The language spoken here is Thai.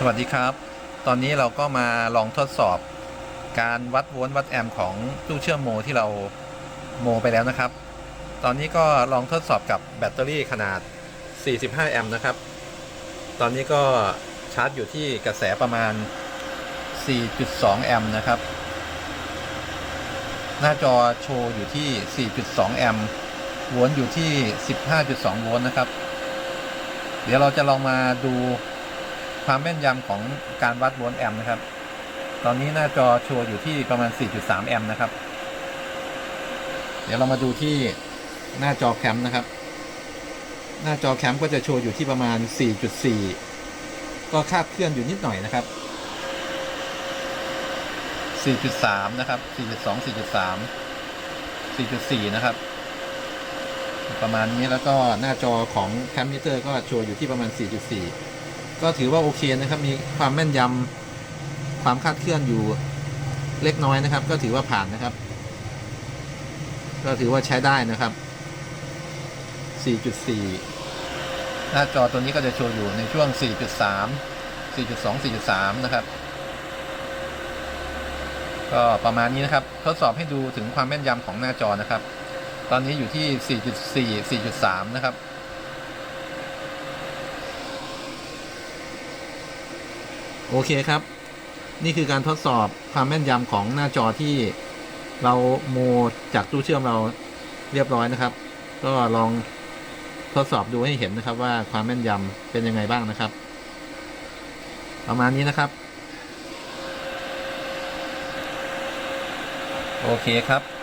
สวัสดีครับ ตอนนี้เราก็มาลองทดสอบการวัดโวลต์วัดแอมป์ของตู้เชื่อมโมที่เราโมไปแล้วนะครับ ตอนนี้ก็ลองทดสอบกับแบตเตอรี่ขนาด 45 แอมป์นะครับ ตอนนี้ก็ชาร์จอยู่ที่กระแสประมาณ 4.2 แอมป์นะครับ หน้าจอโชว์อยู่ที่ 4.2 แอมป์โวลต์อยู่ที่ 15.2 โวลต์นะครับ เดี๋ยวเราจะลองมาดู ความแม่นยำของการวัดโวลต์แอมป์นะครับ ตอนนี้หน้าจอโชว์อยู่ที่ประมาณ 4.3 แอมป์นะครับ เดี๋ยวเรามาดูที่หน้าจอแคมป์นะครับ หน้าจอแคมป์ก็จะโชว์อยู่ที่ประมาณ 4.4 ก็คาดเคลื่อนอยู่นิดหน่อยนะครับ 4.3 นะครับ 4.2 4.3 4.4 นะครับ ประมาณนี้แล้วก็หน้าจอของแคมมิเตอร์ก็โชว์อยู่ที่ประมาณ 4.4 ก็ถือว่าโอเคนะครับ มีความแม่นยำความคาดเคลื่อนอยู่เล็กน้อยนะครับ ก็ถือว่าผ่านนะครับ ก็ถือว่าใช้ได้นะครับ 4.4 หน้าจอตัวนี้ก็จะโชว์อยู่ในช่วง 4.3 4.2 4.3 นะครับ ก็ประมาณนี้นะครับ ทดสอบให้ดูถึงความแม่นยำของหน้าจอนะครับ ตอนนี้อยู่ที่ 4.4 4.3 นะครับ โอเคครับ นี่คือการทดสอบความแม่นยำของหน้าจอที่เราโมจากตู้เชื่อมเราเรียบร้อยนะครับ ก็ลองทดสอบดูให้เห็นนะครับ ว่าความแม่นยำเป็นยังไงบ้างนะครับ ประมาณนี้นะครับ โอเคครับ